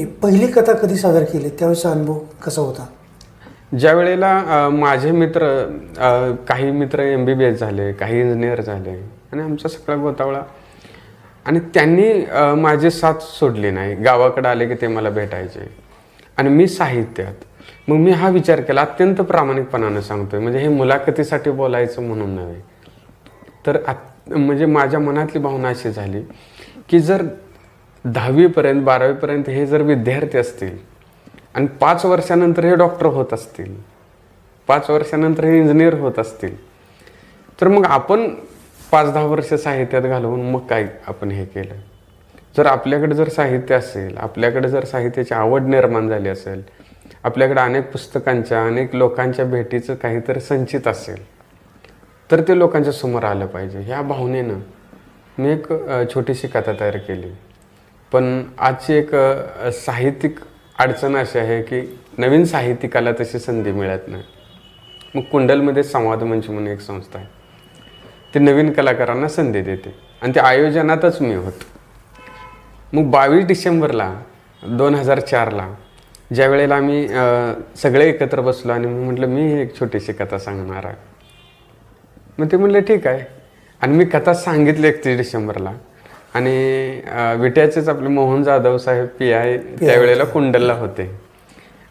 पहिली कथा कधी सादर केली? त्यावेळेचा अनुभव कसा होता? ज्या वेळेला माझे मित्र अ, काही मित्र एम बी बी एस झाले काही इंजिनियर झाले आणि आमचा सगळा गोतावळा. आणि त्यांनी अ, माझी साथ सोडली नाही. गावाकडे आले की ते मला भेटायचे. आणि मी साहित्यात. मग मी हा विचार केला अत्यंत प्रामाणिकपणानं सांगतोय. म्हणजे हे मुलाखतीसाठी बोलायचं म्हणून नव्हे. तर आत- म्हणजे माझ्या मनातली भावना अशी झाली की जर दहावीपर्यंत बारावीपर्यंत हे जर विद्यार्थी असतील आणि पाच वर्षानंतर हे डॉक्टर होत असतील पाच वर्षानंतर हे इंजिनियर होत असतील तर मग आपण पाच दहा वर्ष साहित्यात घालवून मग काय आपण हे केलं? जर आपल्याकडे जर साहित्य असेल आपल्याकडे जर साहित्याची आवड निर्माण झाली असेल आपल्याकडे अनेक पुस्तकांच्या अनेक लोकांच्या भेटीचं काहीतरी संचित असेल तर ते लोकांच्या समोर आलं पाहिजे. ह्या भावनेनं मी एक छोटीशी कथा तयार केली. पण आजची एक साहित्यिक अडचण अशी आहे की नवीन साहित्यिकाला तशी संधी मिळत नाही. मग कुंडलमध्ये संवाद मंच म्हणून एक संस्था आहे. ते नवीन कलाकारांना संधी देते आणि त्या आयोजनातच मी होतो. मग बावीस डिसेंबरला दोन हजार चारला ज्या वेळेला आम्ही सगळे एकत्र बसलो आणि मी म्हटलं मी एक छोटीशी कथा सांगणार आहे. मग ते म्हटलं ठीक आहे. आणि मी कथा सांगितली एकतीस डिसेंबरला. आणि विट्याचेच आपले मोहन जाधव साहेब पी आय त्यावेळेला कुंडलला होते.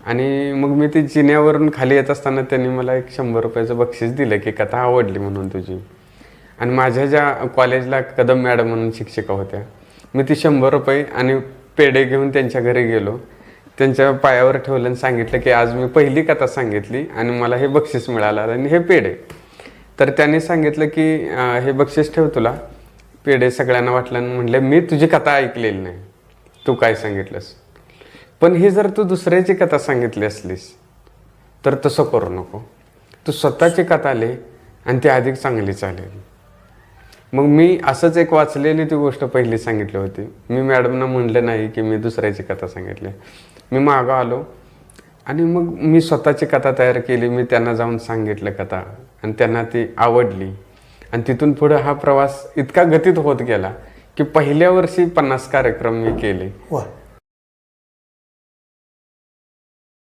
आणि मग मी ती जिन्यावरून खाली येत असताना त्यांनी मला एक शंभर रुपयाचं बक्षीस दिलं की कथा आवडली म्हणून तुझी. आणि माझ्या ज्या कॉलेजला कदम मॅडम म्हणून शिक्षिका होत्या मी ती शंभर रुपये आणि पेढे घेऊन त्यांच्या घरी गेलो. त्यांच्या पायावर ठेवलं आणि सांगितलं की आज मी पहिली कथा सांगितली आणि मला हे बक्षीस मिळालं आणि हे पेढे. तर त्यांनी सांगितलं की हे बक्षीस ठेव तुला. पेढे सगळ्यांना वाटलं आणि म्हणले मी तुझी कथा ऐकलेली नाही. तू काय सांगितलंस? पण ही जर तू दुसऱ्याची कथा सांगितली असलीस तर तसं करू नको. तू स्वतःची कथा आली आणि ती अधिक चांगली चालेल. मग मी असंच एक वाचलेली ती गोष्ट पहिली सांगितली होती. मी मॅडमना म्हणलं नाही की मी दुसऱ्याची कथा सांगितली. मी मागं आलो आणि मग मी स्वतःची कथा तयार केली. मी त्यांना जाऊन सांगितलं कथा आणि त्यांना ती आवडली. आणि तिथून पुढे हा प्रवास इतका गतीत होत गेला की पहिल्या वर्षी पन्नास कार्यक्रम मी केले.